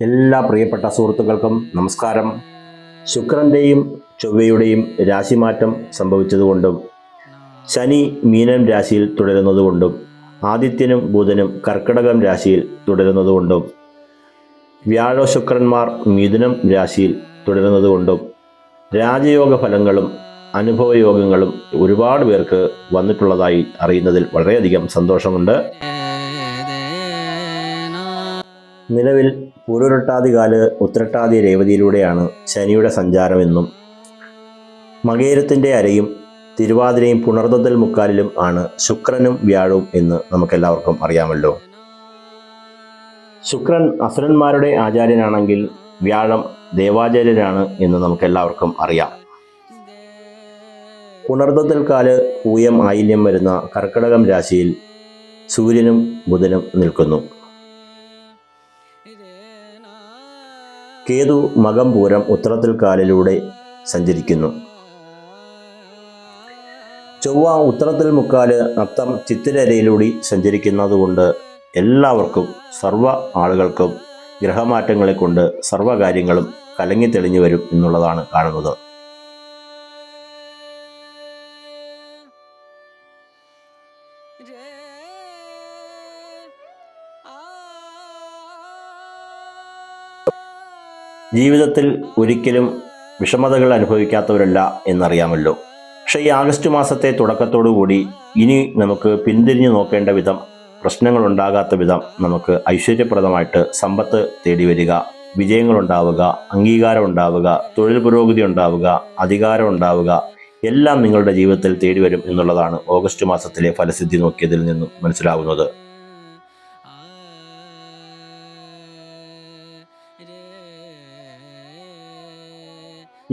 എല്ലാ പ്രിയപ്പെട്ട സുഹൃത്തുക്കൾക്കും നമസ്കാരം. ശുക്രന്റെയും ചൊവ്വയുടെയും രാശിമാറ്റം സംഭവിച്ചതുകൊണ്ടും ശനി മീനം രാശിയിൽ തുടരുന്നതുകൊണ്ടും ആദിത്യനും ബുധനും കർക്കിടകം രാശിയിൽ തുടരുന്നതുകൊണ്ടും വ്യാഴ ശുക്രന്മാർ മിഥുനം രാശിയിൽ തുടരുന്നതുകൊണ്ടും രാജയോഗ ഫലങ്ങളും അനുഭവയോഗങ്ങളും ഒരുപാട് പേർക്ക് വന്നിട്ടുള്ളതായി അറിയുന്നതിൽ വളരെയധികം സന്തോഷമുണ്ട്. നിലവിൽ പൂരുരട്ടാതികാൽ ഉത്രട്ടാതി രേവതിയിലൂടെയാണ് ശനിയുടെ സഞ്ചാരമെന്നും മകേരത്തിന്റെ അരയും തിരുവാതിരയും പുണർദ്ദൽ മുക്കാലിലും ആണ് ശുക്രനും വ്യാഴവും എന്ന് നമുക്കെല്ലാവർക്കും അറിയാമല്ലോ. ശുക്രൻ അസുരന്മാരുടെ ആചാര്യനാണെങ്കിൽ വ്യാഴം ദേവാചാര്യനാണ് എന്ന് നമുക്കെല്ലാവർക്കും അറിയാം. പുണർദ്ദൽ കാൽ പൂയം ആയില്യം വരുന്ന കർക്കിടകം രാശിയിൽ സൂര്യനും ബുധനും നിൽക്കുന്നു. കേതു മകം പൂരം ഉത്തരത്തിൽ കാലിലൂടെ സഞ്ചരിക്കുന്നു. ചൊവ്വ ഉത്തരത്തിൽ മുക്കാൽ അത്തം ചിത്തിരരയിലൂടെ സഞ്ചരിക്കുന്നതുകൊണ്ട് എല്ലാവർക്കും സർവ ആളുകൾക്കും ഗ്രഹമാറ്റങ്ങളെ കൊണ്ട് സർവകാര്യങ്ങളും കലങ്ങി തെളിഞ്ഞു വരും എന്നുള്ളതാണ് കാണുന്നത്. ജീവിതത്തിൽ ഒരിക്കലും വിഷമതകൾ അനുഭവിക്കാത്തവരല്ല എന്നറിയാമല്ലോ. പക്ഷേ ഈ ആഗസ്റ്റ് മാസത്തെ കൂടി ഇനി നമുക്ക് പിന്തിരിഞ്ഞു നോക്കേണ്ട വിധം പ്രശ്നങ്ങൾ ഉണ്ടാകാത്ത വിധം നമുക്ക് ഐശ്വര്യപ്രദമായിട്ട് സമ്പത്ത് തേടി വരിക വിജയങ്ങൾ ഉണ്ടാവുക അംഗീകാരം ഉണ്ടാവുക തൊഴിൽ പുരോഗതി ഉണ്ടാവുക അധികാരം ഉണ്ടാവുക എല്ലാം നിങ്ങളുടെ ജീവിതത്തിൽ തേടി വരും എന്നുള്ളതാണ് ഓഗസ്റ്റ് മാസത്തിലെ ഫലസിദ്ധി നോക്കിയതിൽ നിന്നും മനസ്സിലാവുന്നത്.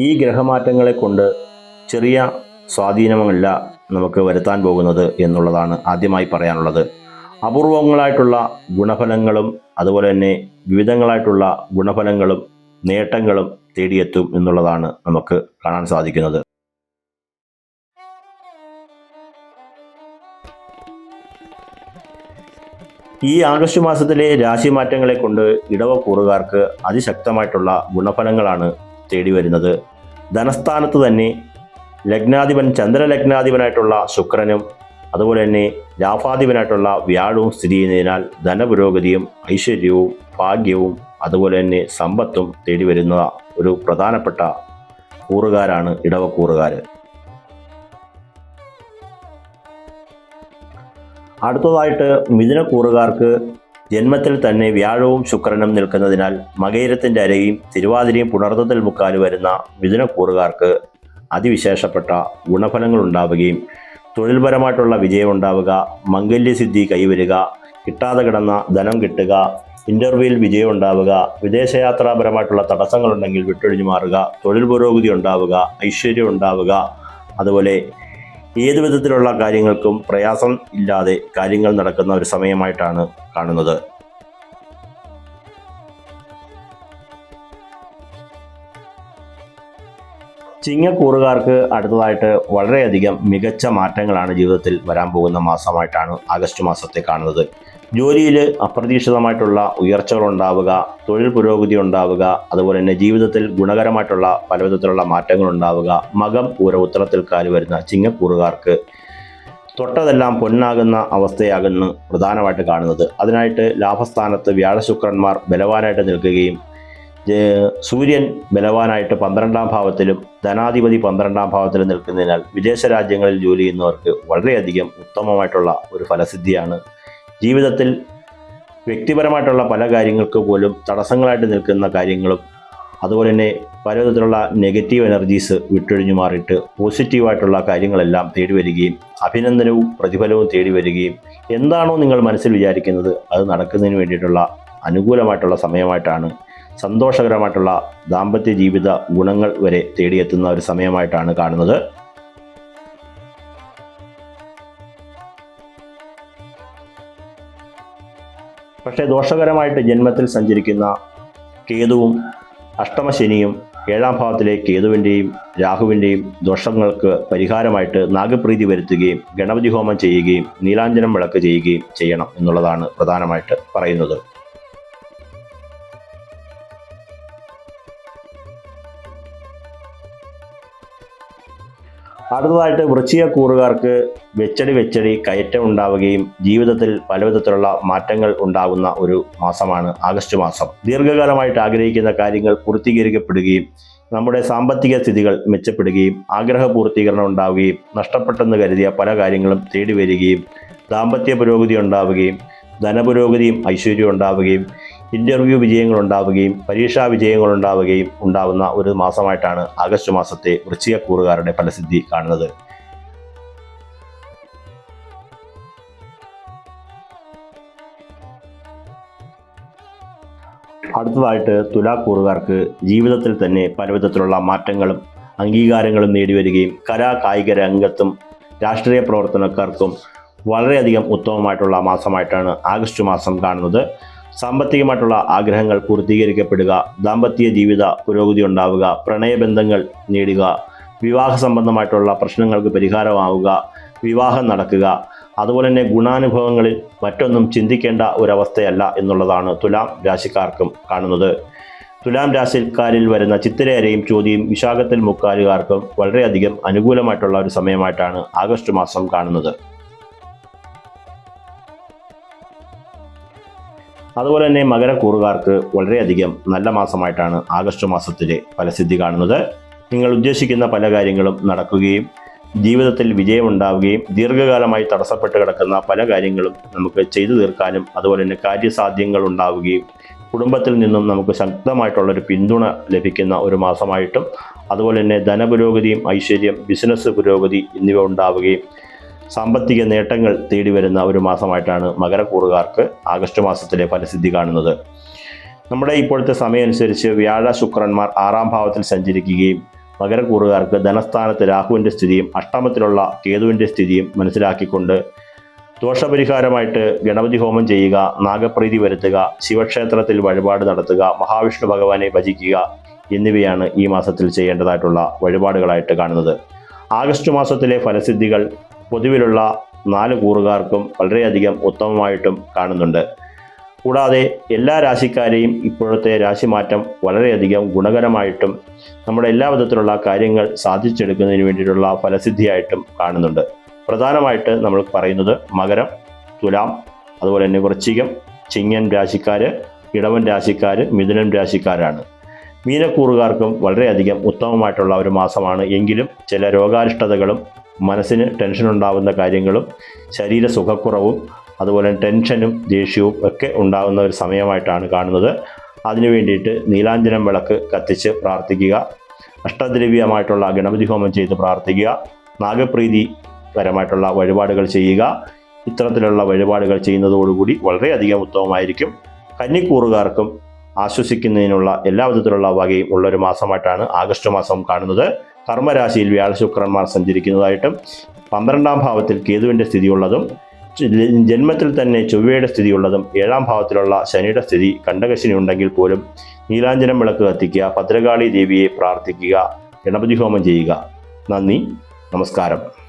ഈ ഗ്രഹമാറ്റങ്ങളെ കൊണ്ട് ചെറിയ സ്വാധീനമല്ല നമുക്ക് വരുത്താൻ പോകുന്നത് എന്നുള്ളതാണ് ആദ്യമായി പറയാനുള്ളത്. അപൂർവങ്ങളായിട്ടുള്ള ഗുണഫലങ്ങളും അതുപോലെ തന്നെ വിവിധങ്ങളായിട്ടുള്ള ഗുണഫലങ്ങളും നേട്ടങ്ങളും തേടിയെത്തും എന്നുള്ളതാണ് നമുക്ക് കാണാൻ സാധിക്കുന്നത്. ഈ ആഗസ്റ്റ് മാസത്തിലെ രാശിമാറ്റങ്ങളെ കൊണ്ട് ഇടവക്കൂറുകാർക്ക് അതിശക്തമായിട്ടുള്ള ഗുണഫലങ്ങളാണ് തേടി വരുന്നത്. ധനസ്ഥാനത്ത് തന്നെ ലഗ്നാധിപൻ ചന്ദ്രലഗ്നാധിപനായിട്ടുള്ള ശുക്രനും അതുപോലെ തന്നെ ലാഭാധിപനായിട്ടുള്ള വ്യാഴവും സ്ഥിതി ചെയ്യുന്നതിനാൽ ധനപുരോഗതിയും ഐശ്വര്യവും ഭാഗ്യവും അതുപോലെ തന്നെ സമ്പത്തും തേടി വരുന്ന ഒരു പ്രധാനപ്പെട്ട കൂറുകാരാണ് ഇടവക്കൂറുകാർ അടുത്തതായിട്ട് മിഥുനക്കൂറുകാർക്ക് ജന്മത്തിൽ തന്നെ വ്യാഴവും ശുക്രനും നിൽക്കുന്നതിനാൽ മകയിരത്തിന്റെ അരയും തിരുവാതിരയും പുണർത്തത്തിൽ മുക്കാൽ വരുന്ന മിഥുനക്കൂറുകാർക്ക് അതിവിശേഷപ്പെട്ട ഗുണഫലങ്ങൾ ഉണ്ടാവുകയും തൊഴിൽപരമായിട്ടുള്ള വിജയം ഉണ്ടാവുക മംഗല്യസിദ്ധി കൈവരിക കിട്ടാതെ കിടന്ന ധനം കിട്ടുക ഇന്റർവ്യൂവിൽ വിജയം ഉണ്ടാവുക വിദേശയാത്രാപരമായിട്ടുള്ള തടസ്സങ്ങളുണ്ടെങ്കിൽ വിട്ടൊഴിഞ്ഞു മാറുക തൊഴിൽ പുരോഗതി ഉണ്ടാവുക ഐശ്വര്യം ഉണ്ടാവുക അതുപോലെ ഏതു വിധത്തിലുള്ള കാര്യങ്ങൾക്കും പ്രയാസം ഇല്ലാതെ കാര്യങ്ങൾ നടക്കുന്ന ഒരു സമയമായിട്ടാണ് കാണുന്നത്. ചിങ്ങക്കൂറുകാർക്ക് അടുത്തതായിട്ട് വളരെയധികം മികച്ച മാറ്റങ്ങളാണ് ജീവിതത്തിൽ വരാൻ പോകുന്ന മാസമായിട്ടാണ് ആഗസ്റ്റ് മാസത്തെ കാണുന്നത്. ജോലിയിൽ അപ്രതീക്ഷിതമായിട്ടുള്ള ഉയർച്ചകൾ ഉണ്ടാവുക തൊഴിൽ പുരോഗതി ഉണ്ടാവുക അതുപോലെ തന്നെ ജീവിതത്തിൽ ഗുണകരമായിട്ടുള്ള പലവിധത്തിലുള്ള മാറ്റങ്ങൾ ഉണ്ടാവുക. മകം പൂര ഉത്തരത്തിൽ കാലി വരുന്ന ചിങ്ങക്കൂറുകാർക്ക് തൊട്ടതെല്ലാം പൊന്നാകുന്ന അവസ്ഥയാകുന്നു പ്രധാനമായിട്ട് കാണുന്നത്. അതിനായിട്ട് ലാഭസ്ഥാനത്ത് വ്യാഴശുക്രന്മാർ ബലവാനായിട്ട് നിൽക്കുകയും സൂര്യൻ ബലവാനായിട്ട് പന്ത്രണ്ടാം ഭാവത്തിലും ധനാധിപതി പന്ത്രണ്ടാം ഭാവത്തിലും നിൽക്കുന്നതിനാൽ വിദേശ രാജ്യങ്ങളിൽ ജോലി ചെയ്യുന്നവർക്ക് വളരെയധികം ഉത്തമമായിട്ടുള്ള ഒരു ഫലസിദ്ധിയാണ് ജീവിതത്തിൽ വ്യക്തിപരമായിട്ടുള്ള പല കാര്യങ്ങൾക്ക് പോലും തടസ്സങ്ങളായിട്ട് നിൽക്കുന്ന കാര്യങ്ങളും അതുപോലെ തന്നെ പലവിധത്തിലുള്ള നെഗറ്റീവ് എനർജീസ് വിട്ടൊഴിഞ്ഞു മാറിയിട്ട് പോസിറ്റീവായിട്ടുള്ള കാര്യങ്ങളെല്ലാം തേടി വരികയും അഭിനന്ദനവും പ്രതിഫലവും തേടി വരികയും എന്താണോ നിങ്ങൾ മനസ്സിൽ വിചാരിക്കുന്നത് അത് നടക്കുന്നതിന് വേണ്ടിയിട്ടുള്ള അനുകൂലമായിട്ടുള്ള സമയമായിട്ടാണ് സന്തോഷകരമായിട്ടുള്ള ദാമ്പത്യ ജീവിത ഗുണങ്ങൾ വരെ തേടിയെത്തുന്ന ഒരു സമയമായിട്ടാണ് കാണുന്നത്. പക്ഷേ ദോഷകരമായിട്ട് ജന്മത്തിൽ സഞ്ചരിക്കുന്ന കേതുവും അഷ്ടമശനിയും ഏഴാം ഭാവത്തിലെ കേതുവിന്റെയും രാഹുവിന്റെയും ദോഷങ്ങൾക്ക് പരിഹാരമായിട്ട് നാഗപ്രീതി വരുത്തുകയും ഗണപതി ഹോമം ചെയ്യുകയും നീലാഞ്ജനം വിളക്ക് ചെയ്യുകയും ചെയ്യണം എന്നുള്ളതാണ് പ്രധാനമായിട്ട് പറയുന്നത്. അടുത്തതായിട്ട് വൃശ്ചിക കൂറുകാർക്ക് വെച്ചടി വെച്ചടി കയറ്റം ഉണ്ടാവുകയും ജീവിതത്തിൽ പലവിധത്തിലുള്ള മാറ്റങ്ങൾ ഉണ്ടാകുന്ന ഒരു മാസമാണ് ആഗസ്റ്റ് മാസം. ദീർഘകാലമായിട്ട് ആഗ്രഹിക്കുന്ന കാര്യങ്ങൾ പൂർത്തീകരിക്കപ്പെടുകയും നമ്മുടെ സാമ്പത്തിക സ്ഥിതികൾ മെച്ചപ്പെടുകയും ആഗ്രഹ പൂർത്തീകരണം ഉണ്ടാവുകയും നഷ്ടപ്പെട്ടെന്ന് കരുതിയ പല കാര്യങ്ങളും തേടി വരികയും ദാമ്പത്യ പുരോഗതി ഉണ്ടാവുകയും ധനപുരോഗതിയും ഐശ്വര്യവും ഉണ്ടാവുകയും ഇന്റർവ്യൂ വിജയങ്ങൾ ഉണ്ടാവുകയും പരീക്ഷാ വിജയങ്ങൾ ഉണ്ടാവുകയും ഉണ്ടാവുന്ന ഒരു മാസമായിട്ടാണ് ആഗസ്റ്റ് മാസത്തെ വൃശ്ചികക്കൂറുകാരുടെ ഫലസിദ്ധി കാണുന്നത്. അടുത്തതായിട്ട് തുലാക്കൂറുകാർക്ക് ജീവിതത്തിൽ തന്നെ പലവിധത്തിലുള്ള മാറ്റങ്ങളും അംഗീകാരങ്ങളും നേടിവരികയും കലാ കായിക രംഗത്തും രാഷ്ട്രീയ പ്രവർത്തനക്കാർക്കും വളരെയധികം ഉത്തമമായിട്ടുള്ള മാസമായിട്ടാണ് ആഗസ്റ്റ് മാസം കാണുന്നത്. സാമ്പത്തികമായിട്ടുള്ള ആഗ്രഹങ്ങൾ പൂർത്തീകരിക്കപ്പെടുക ദാമ്പത്യ ജീവിത പുരോഗതി ഉണ്ടാവുക പ്രണയബന്ധങ്ങൾ നേടുക വിവാഹ സംബന്ധമായിട്ടുള്ള പ്രശ്നങ്ങൾക്ക് പരിഹാരമാവുക വിവാഹം നടക്കുക. അതുപോലെ തന്നെ ഗുണാനുഭവങ്ങളിൽ മറ്റൊന്നും ചിന്തിക്കേണ്ട ഒരവസ്ഥയല്ല എന്നുള്ളതാണ് തുലാം രാശിക്കാർക്കും കാണുന്നത്. തുലാം രാശിക്കാരിൽ വരുന്ന ചിത്തിരയരെയും ചോദ്യം വിശാഖത്തിൽ മുക്കാലുകാർക്കും വളരെയധികം അനുകൂലമായിട്ടുള്ള ഒരു സമയമായിട്ടാണ് ആഗസ്റ്റ് മാസം കാണുന്നത്. അതുപോലെ തന്നെ മകരക്കൂറുകാർക്ക് വളരെയധികം നല്ല മാസമായിട്ടാണ് ആഗസ്റ്റ് മാസത്തിലെ ഫലസിദ്ധി കാണുന്നത്. നിങ്ങൾ ഉദ്ദേശിക്കുന്ന പല കാര്യങ്ങളും നടക്കുകയും ജീവിതത്തിൽ വിജയമുണ്ടാവുകയും ദീർഘകാലമായി തടസ്സപ്പെട്ട് കിടക്കുന്ന പല കാര്യങ്ങളും നമുക്ക് ചെയ്തു തീർക്കാനും അതുപോലെ തന്നെ കാര്യസാധ്യങ്ങൾ ഉണ്ടാവുകയും കുടുംബത്തിൽ നിന്നും നമുക്ക് ശക്തമായിട്ടുള്ളൊരു പിന്തുണ ലഭിക്കുന്ന ഒരു മാസമായിട്ടും അതുപോലെ തന്നെ ധനപുരോഗതിയും ഐശ്വര്യം ബിസിനസ് പുരോഗതി എന്നിവ ഉണ്ടാവുകയും സാമ്പത്തിക നേട്ടങ്ങൾ തേടി വരുന്ന ഒരു മാസമായിട്ടാണ് മകരക്കൂറുകാർക്ക് ആഗസ്റ്റ് മാസത്തിലെ ഫലസിദ്ധി കാണുന്നത്. നമ്മുടെ ഇപ്പോഴത്തെ സമയം അനുസരിച്ച് വ്യാഴ ശുക്രന്മാർ ആറാം ഭാവത്തിൽ സഞ്ചരിക്കുകയും മകരക്കൂറുകാർക്ക് ധനസ്ഥാനത്ത് രാഹുവിന്റെ സ്ഥിതിയും അഷ്ടമത്തിലുള്ള കേതുവിന്റെ സ്ഥിതിയും മനസ്സിലാക്കിക്കൊണ്ട് ദോഷപരിഹാരമായിട്ട് ഗണപതി ഹോമം ചെയ്യുക നാഗപ്രീതി വരുത്തുക ശിവക്ഷേത്രത്തിൽ വഴിപാട് നടത്തുക മഹാവിഷ്ണു ഭഗവാനെ ഭജിക്കുക എന്നിവയാണ് ഈ മാസത്തിൽ ചെയ്യേണ്ടതായിട്ടുള്ള വഴിപാടുകളായിട്ട് കാണുന്നത്. ആഗസ്റ്റ് മാസത്തിലെ ഫലസിദ്ധികൾ പൊതുവിലുള്ള നാല് കൂറുകാർക്കും വളരെയധികം ഉത്തമമായിട്ടും കാണുന്നുണ്ട്. കൂടാതെ എല്ലാ രാശിക്കാരെയും ഇപ്പോഴത്തെ രാശിമാറ്റം വളരെയധികം ഗുണകരമായിട്ടും നമ്മുടെ എല്ലാ വിധത്തിലുള്ള കാര്യങ്ങൾ സാധിച്ചെടുക്കുന്നതിന് വേണ്ടിയിട്ടുള്ള ഫലസിദ്ധിയായിട്ടും കാണുന്നുണ്ട്. പ്രധാനമായിട്ട് നമ്മൾ പറയുന്നത് മകരം തുലാം അതുപോലെ തന്നെ വൃശ്ചികം ചിങ്ങൻ രാശിക്കാർ ഇടവൻ രാശിക്കാർ മിഥുനൻ രാശിക്കാരാണ്. മീനക്കൂറുകാർക്കും വളരെയധികം ഉത്തമമായിട്ടുള്ള ഒരു മാസമാണ്. എങ്കിലും ചില രോഗാരിഷ്ടതകളും മനസ്സിന് ടെൻഷൻ ഉണ്ടാകുന്ന കാര്യങ്ങളും ശരീര സുഖക്കുറവും അതുപോലെ ടെൻഷനും ദേഷ്യവും ഒക്കെ ഉണ്ടാകുന്ന ഒരു സമയമായിട്ടാണ് കാണുന്നത്. അതിനു വേണ്ടിയിട്ട് നീലാഞ്ജനം വിളക്ക് കത്തിച്ച് പ്രാർത്ഥിക്കുക. അഷ്ടദ്രവ്യമായിട്ടുള്ള ഗണപതി ഹോമം ചെയ്ത് പ്രാർത്ഥിക്കുക. നാഗപ്രീതി പരമായിട്ടുള്ള വഴിപാടുകൾ ചെയ്യുക. ഇത്തരത്തിലുള്ള വഴിപാടുകൾ ചെയ്യുന്നതോടുകൂടി വളരെയധികം ഉത്തമമായിരിക്കും. കന്നിക്കൂറുകാർക്കും ആശ്വസിക്കുന്നതിനുള്ള എല്ലാ വിധത്തിലുള്ള വകയും ഉള്ള ഒരു മാസമായിട്ടാണ് ആഗസ്റ്റ് മാസം കാണുന്നത്. കർമ്മരാശിയിൽ വ്യാഴ വ്യാഴശുക്രന്മാർ സഞ്ചരിക്കുന്നതായിട്ടും പന്ത്രണ്ടാം ഭാവത്തിൽ കേതുവിന്റെ സ്ഥിതിയുള്ളതും ജന്മത്തിൽ തന്നെ ചൊവ്വയുടെ സ്ഥിതിയുള്ളതും ഏഴാം ഭാവത്തിലുള്ള ശനിയുടെ സ്ഥിതി കണ്ടകശനി ഉണ്ടെങ്കിൽ പോലും നീലാഞ്ജനം വിളക്ക് കത്തിക്കുക ഭദ്രകാളി ദേവിയെ പ്രാർത്ഥിക്കുക ഗണപതി ഹോമം ചെയ്യുക. നന്ദി നമസ്കാരം.